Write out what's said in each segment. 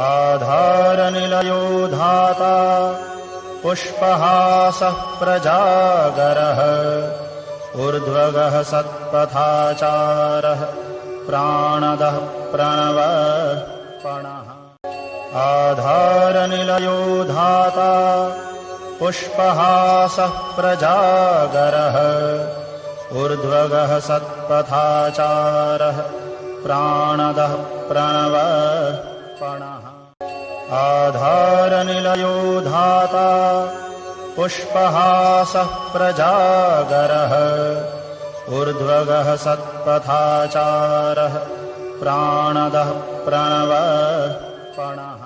आधारनिलयो धाता पुष्पहासः प्रजागरः ऊर्ध्वगः सत्पथाचारः प्राणदः प्रणवपणः। आधारनिलयो धाता पुष्पहासः प्रजागरः ऊर्ध्वगः सत्पथाचारः प्राणदः प्रणवपणः आधारनिलयो धाता पुष्पहासः प्रजागरः ऊर्ध्वगः सत्पथाचारः प्राणदः प्रणवपणः।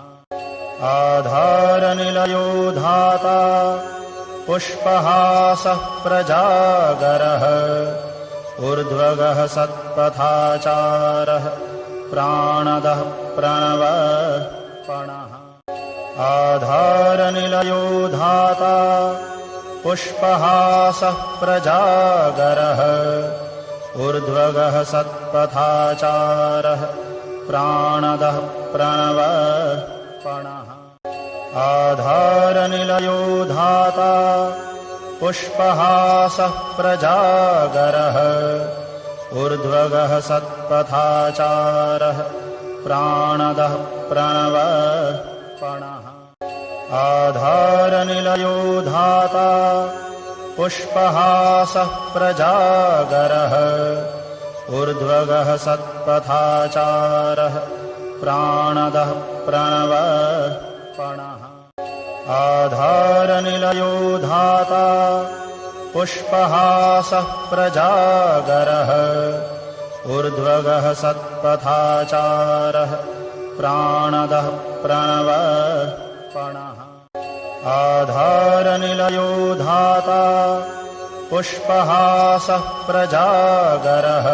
आधारनिलयो धाता पुष्पहासः प्रजागरः ऊर्ध्वगः सत्पथाचारः प्राणदः प्रणवपणः आधारनिलयो धाता पुष्पहासः प्रजागरः ऊर्ध्वगः सत्पथाचारः प्राणदः प्रणवपणः आधारनिलयो धाता पुष्पहासः प्रजागरः ऊर्ध्वगः सत्पथाचारः प्राणदः प्रणवपणः आधारनिलयो धाता पुष्पहासः प्रजागरः ऊर्ध्वगः सत्पथाचारः प्राणदः प्रणवपणः आधारनिलयो धाता पुष्पहासः प्रजागरः ऊर्ध्वगः सत्पथाचारः प्राणदः प्रणवपणः आधारनिलयो धाता पुष्पहासः प्रजागरः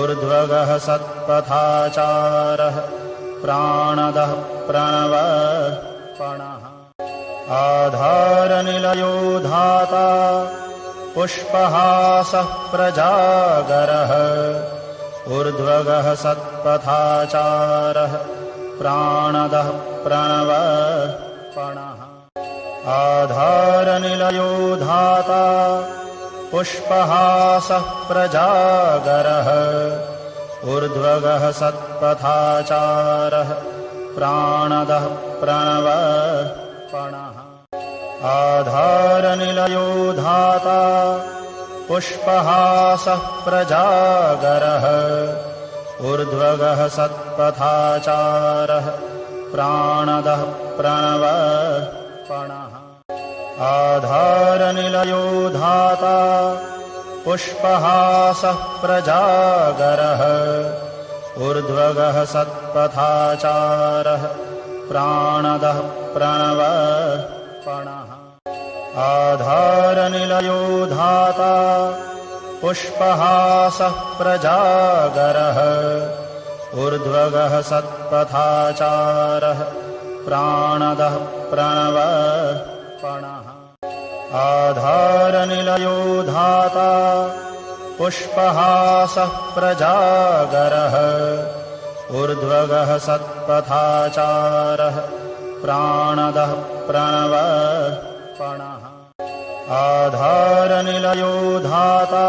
ऊर्ध्वगः सत्पथाचारः प्राणदः प्रणवपणः। आधारनिलयो धाता पुष्पहासः प्रजागरः ऊर्ध्वगः सत्पथाचारः प्राणदः प्रणवपणः। आधारनिलयो धाता पुष्पहासः प्रजागरः। ऊर्ध्वगः सत्पथाचारः प्राणदः प्रणवपणः। आधारनिलयो धाता पुष्पहासः प्रजागरः ऊर्ध्वगः सत्पथाचारः प्राणदः प्रणवपणः। आधारनिलयो धाता पुष्पहासः प्रजागरः। ऊर्ध्वगः सत्पथाचारः प्राणदः प्रणवपणः। आधारनिलयो धाता पुष्पहासः प्रजागरः ऊर्ध्वगः सत्पथाचारः प्राणदः प्रणवपणः आधारनिलयो धाता पुष्पहासः प्रजागरः ऊर्ध्वगः सत्पथाचारः प्राणदः प्रणवपणः आधारनिलयो धाता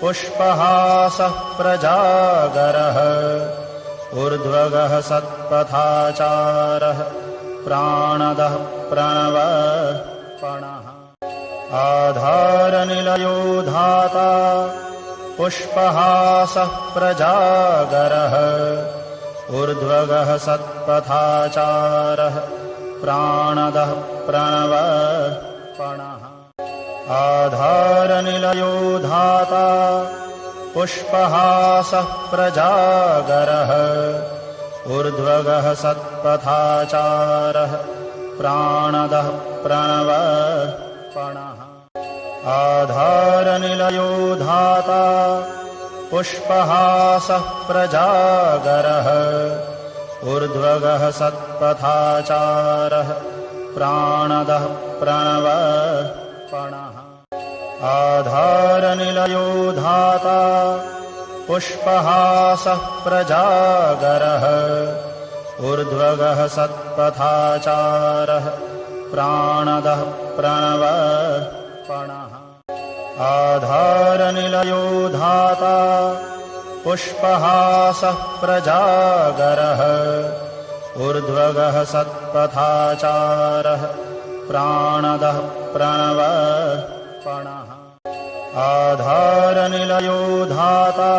पुष्पहासः प्रजागरः ऊर्ध्वगः सत्पथाचारः प्राणदः प्रणवपणः आधारनिलयो धाता पुष्पहासः प्रजागरः ऊर्ध्वगः सत्पथाचारः प्राणदः प्रणवपणः आधारनिलयो धाता पुष्पहासः प्रजागरः ऊर्ध्वगः सत्पथाचारः प्राणदः प्रणवपणः। आधारनिलयो धाता पुष्पहासः प्रजागरः ऊर्ध्वगः सत्पथाचारः प्राणदः प्रणवपणः। आधारनिलयो धाता पुष्पहासः प्रजागरः। ऊर्ध्वगः सत्पथाचारः प्राणदः प्रणवपणः। आधारनिलयो धाता पुष्पहासः प्रजागरः ऊर्ध्वगः सत्पथाचारः प्राणदः प्रणवपणः। आधारनिलयो धाता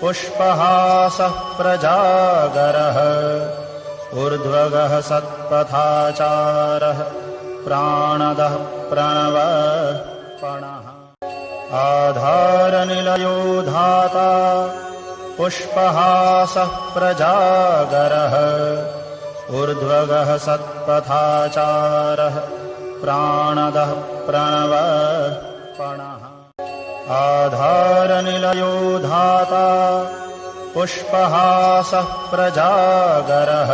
पुष्पहासः प्रजागरः। ऊर्ध्वगः सत्पथाचारः प्राणदः प्रणवपणः। आधारनिलयो धाता पुष्पहासः प्रजागरः ऊर्ध्वगः सत्पथाचारः। प्राणदः प्रणवपणः आधारनिलयो धाता पुष्पहासः प्रजागरः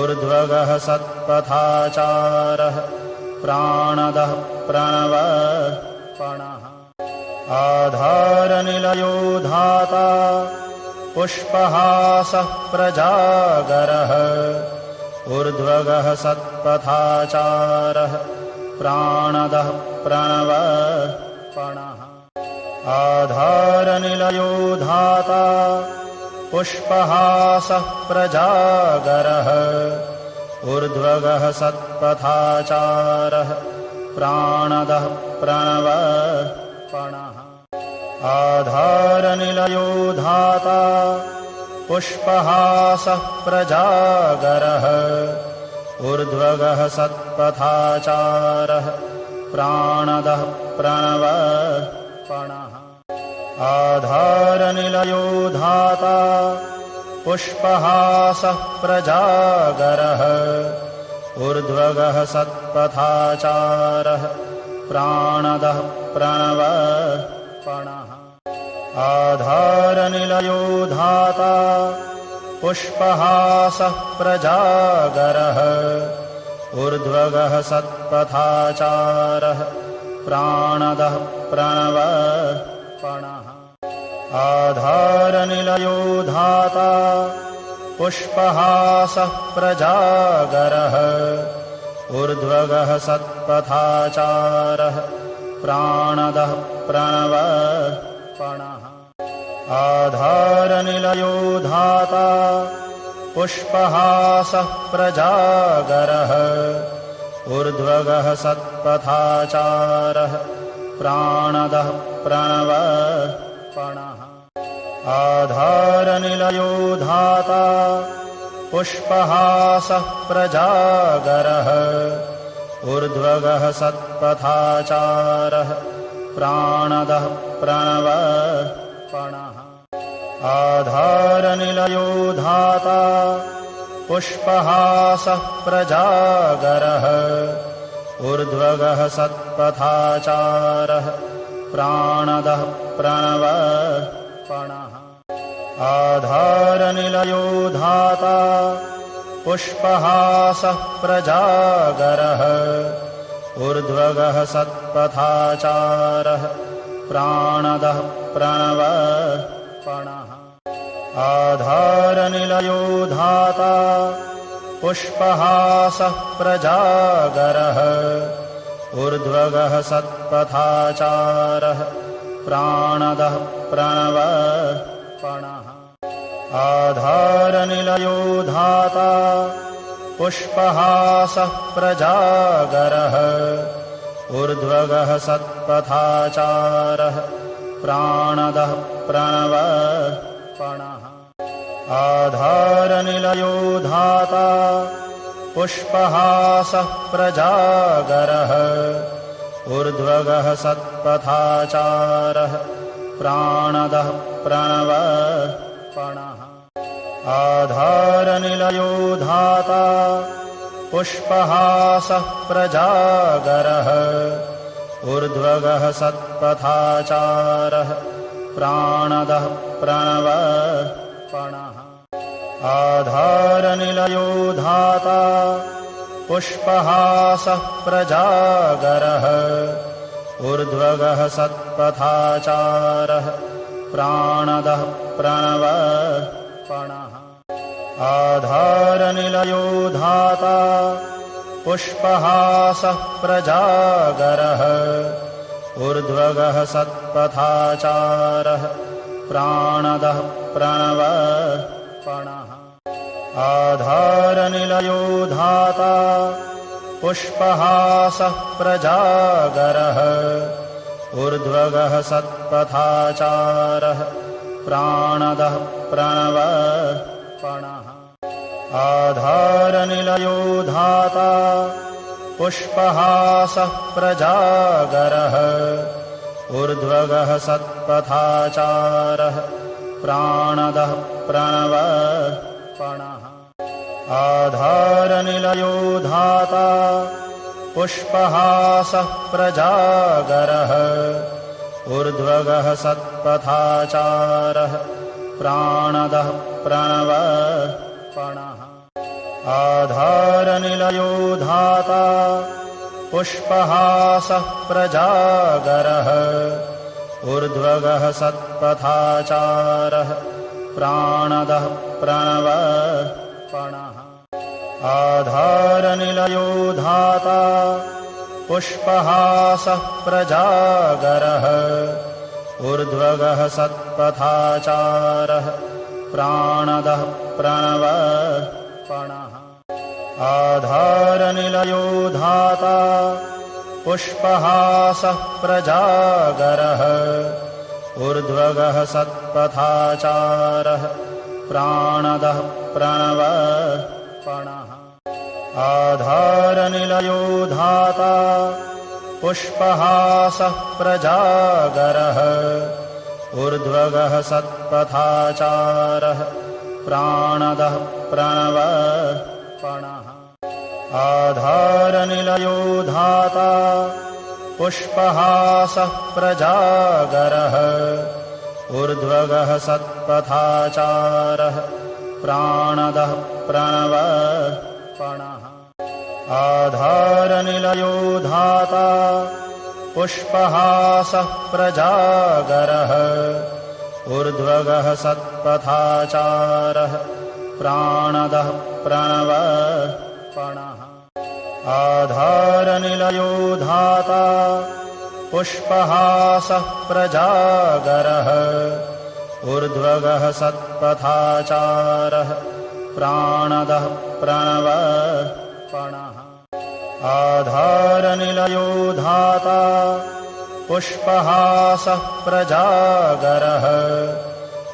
ऊर्ध्वगः सत्पथाचारः। प्राणदः प्रणवपणः आधारनिलयो धाता पुष्पहासः प्रजागरः ऊर्ध्वगः सत्पथाचारः प्राणदः प्रणवपणः आधारनिलयो धाता पुष्पहासः प्रजागरः ऊर्ध्वगः सत्पथाचारः प्राणदः प्रणवपणः आधारनिलयो धाता पुष्पहासः प्रजागरः ऊर्ध्वगः सत्पथाचारः प्राणदः प्रणवपणः। आधारनिलयो धाता पुष्पहासः प्रजागरः ऊर्ध्वगः सत्पथाचारः प्राणदः प्रणवपणः आधारनिलयो धाता पुष्पहासः प्रजागरः ऊर्ध्वगः सत्पथाचारः प्राणदः प्रणवपणः आधारनिलयो धाता पुष्पहासः प्रजागरः ऊर्ध्वगः सत्पथाचारः प्राणदः प्रणवपणः आधारनिलयो धाता पुष्पहासः प्रजागरः ऊर्ध्वगः सत्पथाचारः प्राणदः प्रणवपणः आधारनिलयो धाता पुष्पहासः प्रजागरः ऊर्ध्वगः सत्पथाचारः प्राणदः प्रणवपणः आधारनिलयो धाता पुष्पहासः प्रजागरः ऊर्ध्वगः सत्पथाचारः प्राणदः प्रणवपणः। आधारनिलयो धाता पुष्पहासः प्रजागरः ऊर्ध्वगः सत्पथाचारः प्राणदः प्रणवपणः। आधारनिलयो धाता पुष्पहासः प्रजागरः। ऊर्ध्वगः सत्पथाचारः प्राणदः प्रणवपणः। आधारनिलयो धाता पुष्पहासः प्रजागरः ऊर्ध्वगः सत्पथाचारः प्राणदः प्रणवपणः। आधारनिलयो धाता पुष्पहासः प्रजागरः। ऊर्ध्वगः सत्पथाचारः प्राणदः प्रणवपणः। आधारनिलयो धाता पुष्पहासः प्रजागरः ऊर्ध्वगः सत्पथाचारः। प्राणदः प्रणवपणः आधारनिलयो धाता पुष्पहासः प्रजागरः ऊर्ध्वगः सत्पथाचारः। प्राणदः प्रणवपणः आधारनिलयो धाता पुष्पहासः प्रजागरः ऊर्ध्वगः सत्पथाचारः प्राणदः प्रणवपणः आधारनिलयो धाता पुष्पहासः प्रजागरः ऊर्ध्वगः सत्पथाचारः प्राणदः प्रणवपणः आधारनिलयो धाता पुष्पहासः प्रजागरः ऊर्ध्वगः सत्पथाचारः प्राणदः प्रणवपणः। आधारनिलयो धाता पुष्पहासः प्रजागरः ऊर्ध्वगः सत्पथाचारः प्राणदः प्रणवपणः आधारनिलयो धाता पुष्पहासः प्रजागरः ऊर्ध्वगः सत्पथाचारः प्राणदः प्रणवपणः आधारनिलयो धाता पुष्पहासः प्रजागरः ऊर्ध्वगः सत्पथाचारः प्राणदः प्रणवपणः आधारनिलयो धाता पुष्पहासः प्रजागरः ऊर्ध्वगः सत्पथाचारः प्राणदः प्रणवपणः आधारनिलयो धाता पुष्पहासः प्रजागरः ऊर्ध्वगः सत्पथाचारः प्राणदः प्रणवपणः आधारनिलयो धाता पुष्पहासः प्रजागरः ऊर्ध्वगः सत्पथाचारः प्राणदः प्रणवपणः। आधारनिलयो धाता पुष्पहासः प्रजागरः ऊर्ध्वगः सत्पथाचारः प्राणदः प्रणवपणः। आधारनिलयो धाता पुष्पहासः प्रजागरः। ऊर्ध्वगः सत्पथाचारः प्राणदः प्रणवपणः। आधारनिलयो धाता पुष्पहासः प्रजागरः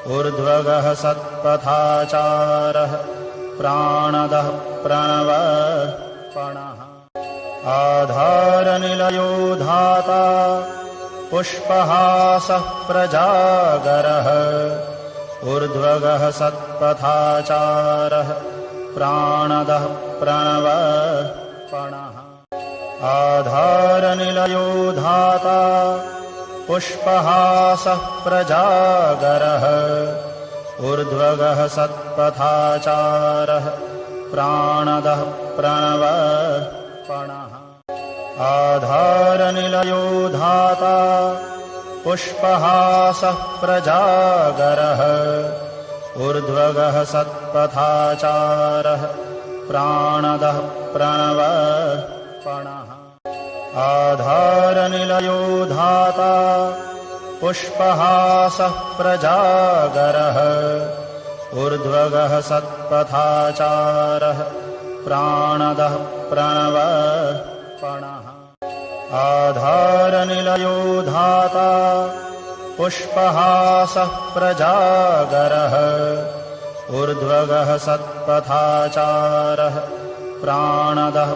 ऊर्ध्वगः सत्पथाचारः प्राणदः प्रणवपणः। आधारनिलयो धाता पुष्पहासः प्रजागरः। ऊर्ध्वगः सत्पथाचारः प्राणदः प्रणवपणः। आधारनिलयो धाता पुष्पहासः प्रजागरः ऊर्ध्वगः सत्पथाचारः प्राणदः प्रणवपणः। आधारनिलयो धाता पुष्पहासः प्रजागरः ऊर्ध्वगः सत्पथाचारः प्राणदः प्रणवपणः आधारनिलयो धाता पुष्पहासः प्रजागरः ऊर्ध्वगः सत्पथाचारः प्राणदः प्रणवपणः आधारनिलयो धाता पुष्पहासः प्रजागरः ऊर्ध्वगः सत्पथाचारः प्राणदः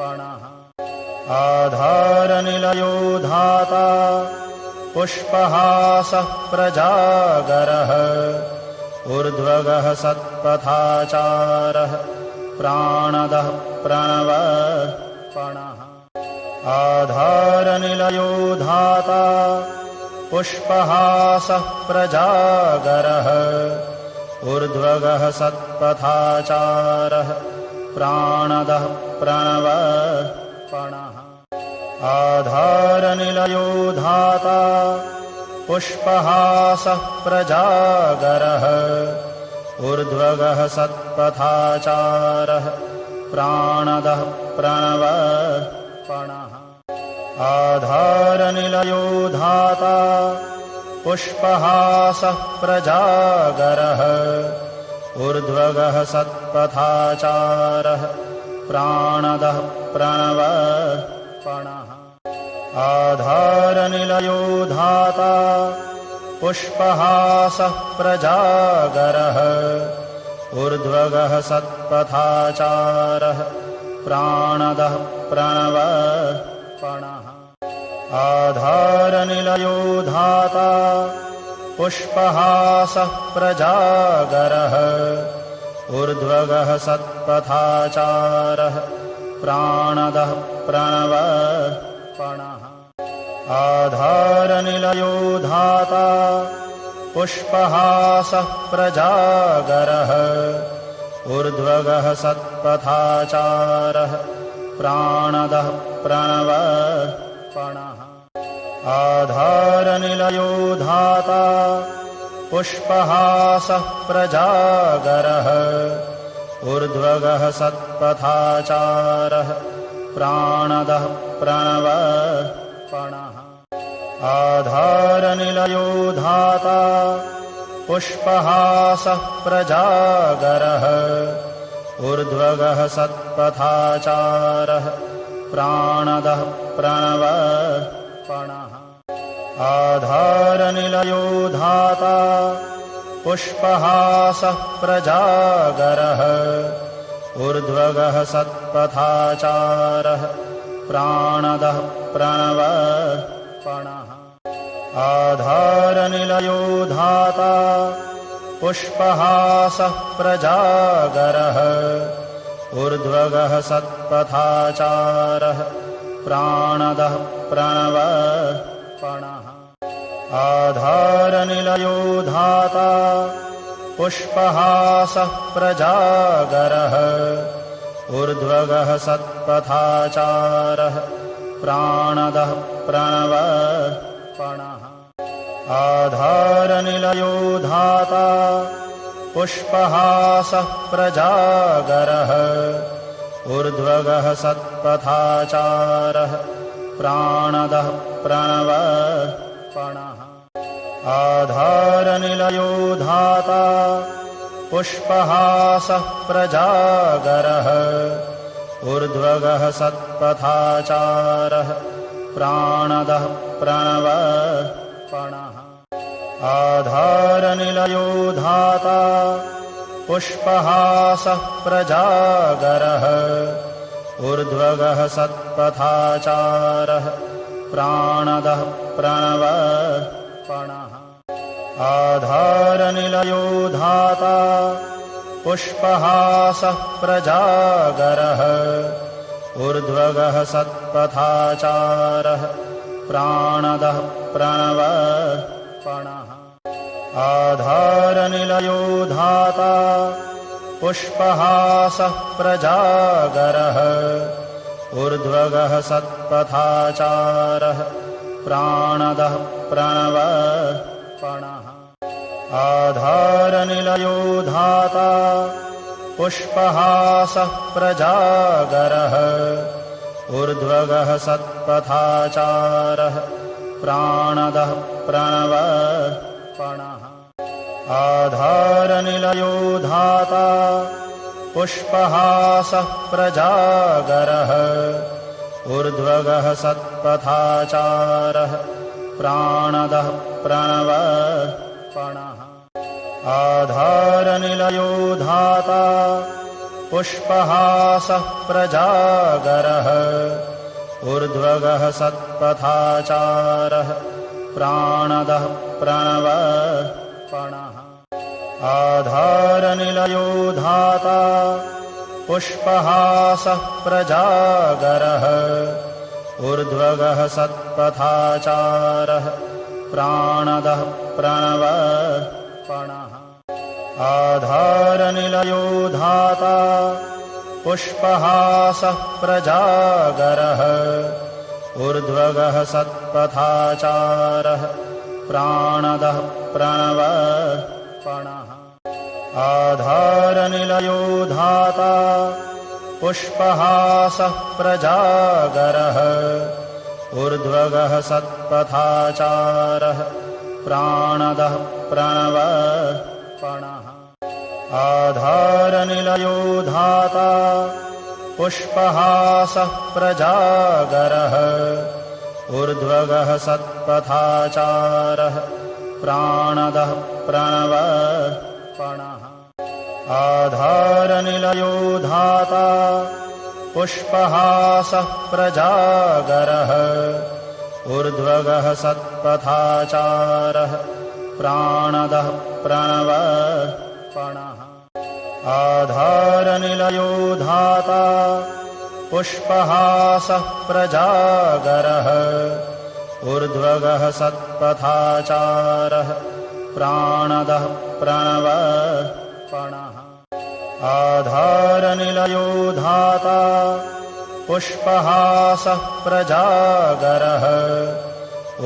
प्रणवपणः आधारनिलयो धाता पुष्पहासः प्रजागरः ऊर्ध्वगः सत्पथाचारः प्राणदः प्रणवपणः। आधारनिलयो धाता पुष्पहासः प्रजागरः ऊर्ध्वगः सत्पथाचारः प्राणदः प्रणवपणः आधारनिलयो धाता पुष्पहासः प्रजागरः। ऊर्ध्वगः सत्पथाचारः प्राणदः प्रणवपणः आधारनिलयो धाता पुष्पहासः प्रजागरः ऊर्ध्वगः सत्पथाचारः प्राणदः प्रणवपणः। आधारनिलयो धाता पुष्पहासः प्रजागरः। ऊर्ध्वगः सत्पथाचारः प्राणदः प्रणवपणः। आधारनिलयो धाता पुष्पहासः प्रजागरः ऊर्ध्वगः सत्पथाचारः। प्राणदः प्रणवपणः आधारनिलयो धाता पुष्पहासः प्रजागरः ऊर्ध्वगः सत्पथाचारः। प्राणदः प्रणवपणः आधारनिलयो धाता पुष्पहासः प्रजागरः ऊर्ध्वगः सत्पथाचारः प्राणदः प्रणवपणः आधारनिलयो धाता पुष्पहासः प्रजागरः ऊर्ध्वगः सत्पथाचारः प्राणदः प्रणवपणः आधारनिलयो धाता पुष्पहासः प्रजागरः ऊर्ध्वगः सत्पथाचारः प्राणदः प्रणवपणः। आधारनिलयो धाता पुष्पहासः प्रजागरः ऊर्ध्वगः सत्पथाचारः प्राणदः प्रणवपणः। आधारनिलयो धाता पुष्पहासः प्रजागरः। ऊर्ध्वगः सत्पथाचारः प्राणदः प्रणवपणः। आधारनिलयो धाता पुष्पहासः प्रजागरः ऊर्ध्वगः सत्पथाचारः प्राणदः प्रणवपणः। आधारनिलयो धाता पुष्पहासः प्रजागरः। ऊर्ध्वगः सत्पथाचारः प्राणदः प्रणवपणः। आधारनिलयो धाता पुष्पहासः प्रजागरः ऊर्ध्वगः सत्पथाचारः। प्राणदः प्रणवपणः आधारनिलयो धाता पुष्पहासः प्रजागरः ऊर्ध्वगः सत्पथाचारः। प्राणदः प्रणवपणः आधारनिलयो धाता पुष्पहासः प्रजागरः ऊर्ध्वगः सत्पथाचारः प्राणदः प्रणवपणः आधारनिलयो धाता पुष्पहासः प्रजागरः ऊर्ध्वगः सत्पथाचारः प्राणदः प्रणवपणः आधारनिलयो धाता पुष्पहासः प्रजागरः ऊर्ध्वगः सत्पथाचारः प्राणदः प्रणवपणः। आधारनिलयो धाता पुष्पहासः प्रजागरः ऊर्ध्वगः सत्पथाचारः प्राणदः प्रणवपणः आधारनिलयो धाता पुष्पहासः प्रजागरः ऊर्ध्वगः सत्पथाचारः प्राणदः प्रणवपणः आधारनिलयो धाता पुष्पहासः प्रजागरः ऊर्ध्वगः सत्पथाचारः प्राणदः प्रणवपणः आधारनिलयो धाता पुष्पहासः प्रजागरः ऊर्ध्वगः सत्पथाचारः प्राणदः प्रणवपणः आधारनिलयो धाता पुष्पहासः प्रजागरः ऊर्ध्वगः सत्पथाचारः प्राणदः प्रणवपणः आधारनिलयो धाता पुष्पहासः प्रजागरः ऊर्ध्वगः सत्पथाचारः प्राणदः प्रणवपणः। आधारनिलयो धाता पुष्पहासः प्रजागरः ऊर्ध्वगः सत्पथाचारः प्राणदः प्रणवपणः। आधारनिलयो धाता पुष्पहासः प्रजागरः।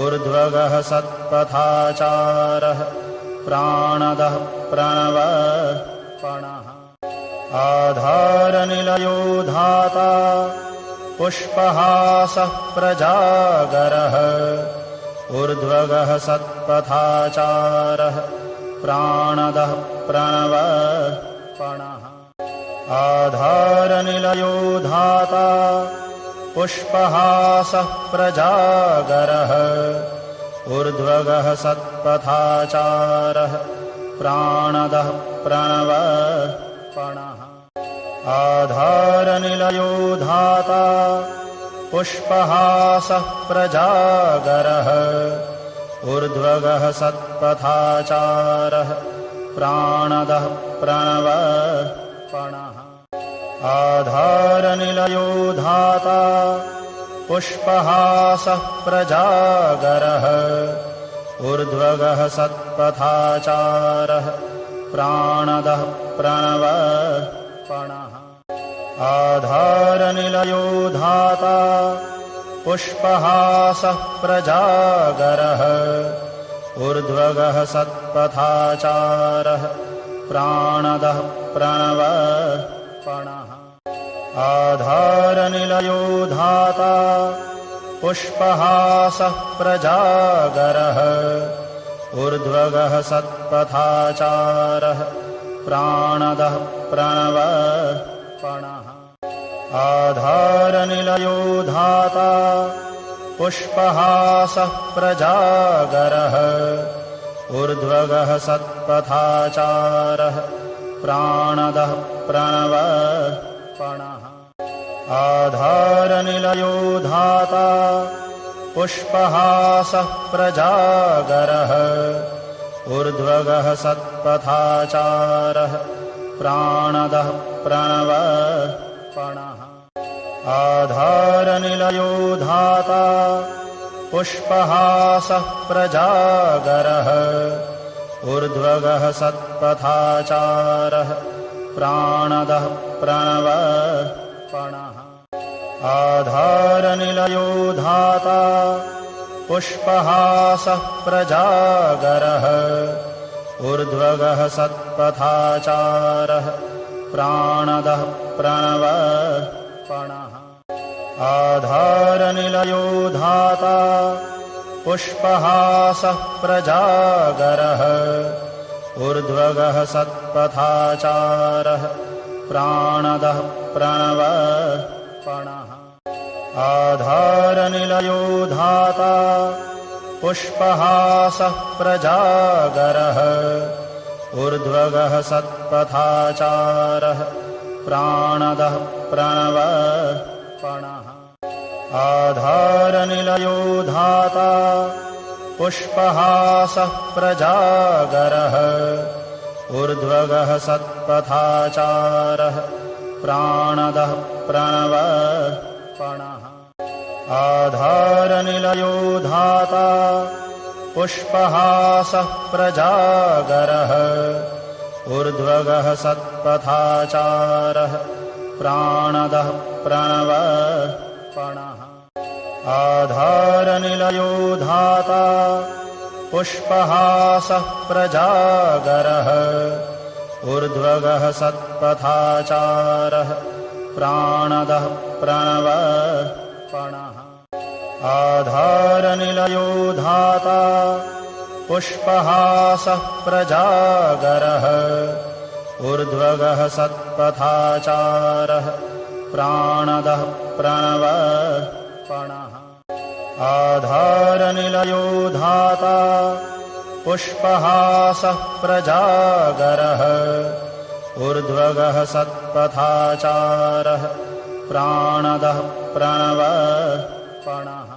ऊर्ध्वगः सत्पथाचारः प्राणदः प्रणवपणः। आधारनिलयो धाता पुष्पहासः प्रजागरः ऊर्ध्वगः सत्पथाचारः प्राणदः प्रणवपणः। आधारनिलयो धाता पुष्पहासः प्रजागरः। ऊर्ध्वगः सत्पथाचारः प्राणदः प्रणवपणः। आधारनिलयो धाता पुष्पहासः प्रजागरः ऊर्ध्वगः सत्पथाचारः प्राणदः प्रणवपणः। आधारनिलयो धाता पुष्पहासः प्रजागरः ऊर्ध्वगः सत्पथाचारः प्राणदः प्रणवपणः आधारनिलयो धाता पुष्पहासः प्रजागरः ऊर्ध्वगः सत्पथाचारः प्राणदः प्रणवपणः आधारनिलयो धाता पुष्पहासः प्रजागरः ऊर्ध्वगः सत्पथाचारः प्राणदः प्रणवपणः आधारनिलयो धाता पुष्पहासः प्रजागरः ऊर्ध्वगः सत्पथाचारः प्राणदः प्रणवपणः। आधारनिलयो धाता पुष्पहासः प्रजागरः ऊर्ध्वगः सत्पथाचारः प्राणदः प्रणवपणः आधारनिलयो धाता पुष्पहासः प्रजागरः ऊर्ध्वगः सत्पथाचारः प्राणदः प्रणवपणः आधारनिलयो धाता पुष्पहासः प्रजागरः ऊर्ध्वगः सत्पथाचारः प्राणदः प्रणवपणः आधारनिलयो धाता पुष्पहासः प्रजागरः ऊर्ध्वगः सत्पथाचारः प्राणदः प्रणवपणः। आधारनिलयो धाता पुष्पहासः प्रजागरः ऊर्ध्वगः सत्पथाचारः प्राणदः प्रणवपणः आधारनिलयो धाता पुष्पहासः प्रजागरः ऊर्ध्वगः सत्पथाचारः प्राणदः प्रणवपणः। आधारनिलयो धाता पुष्पहासः प्रजागरः ऊर्ध्वगः सत्पथाचारः प्राणदः प्रणवपणः आधारनिलयो धाता पुष्पहासः प्रजागरः ऊर्ध्वगः सत्पथाचारः प्राणदः प्रणवः पणः। आधारनिलयो धाता पुष्पहासः प्रजागरः ऊर्ध्वगः सत्पथाचारः प्राणदः प्रणवः पणः आधारनिलयो धाता पुष्पहासः प्रजागरः ऊर्ध्वगः सत्पथाचारः प्राणदः प्रणवः पणः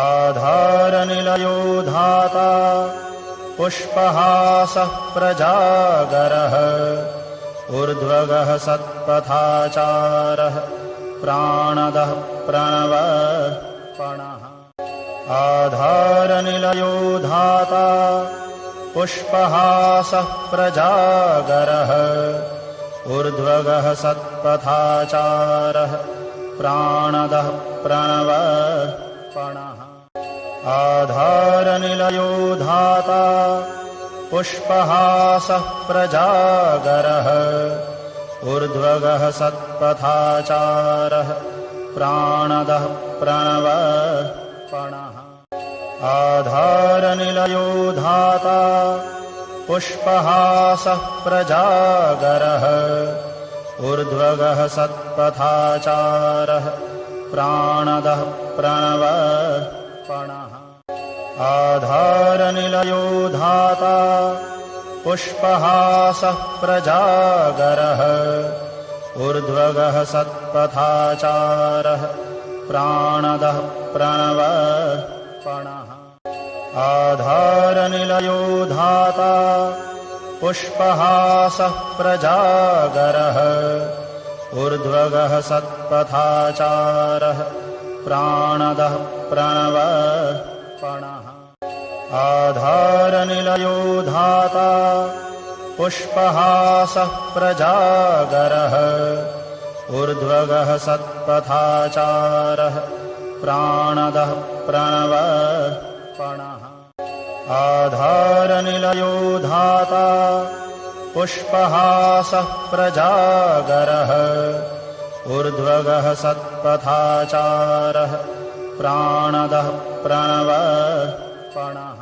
आधारनिलयो धाता पुष्पहासः प्रजागरः ऊर्ध्वगः सत्पथाचारः प्राणदः प्रणवः पणः आधारनिलयो धाता पुष्पहासः प्रजागरः ऊर्ध्वगः सत्पथाचारः प्राणदः प्रणवः पणः आधारनिलयो धाता पुष्पहासः प्रजागरः ऊर्ध्वगः सत्पथाचारः प्राणदः प्रणवः पणः आधारनिलयो धाता पुष्पहासः प्रजागरः ऊर्ध्वगः सत्पथाचारः प्राणदः प्रणवः पणः। आधारनिलयो धाता पुष्पहासः प्रजागरः ऊर्ध्वगः सत्पथाचारः प्राणदः प्रणवः पणः आधारनिलयो धाता पुष्पहासः प्रजागरः ऊर्ध्वगः सत्पथाचारः प्राणदः प्रणवः पणः आधारनिलयो धाता पुष्पहासः प्रजागरः ऊर्ध्वगः सत्पथाचारः प्राणदः प्रणवः पणः आधारनिलयो धाता पुष्पहासः प्रजागरः ऊर्ध्वगः सत्पथाचारः प्राणदः प्रणवः पणः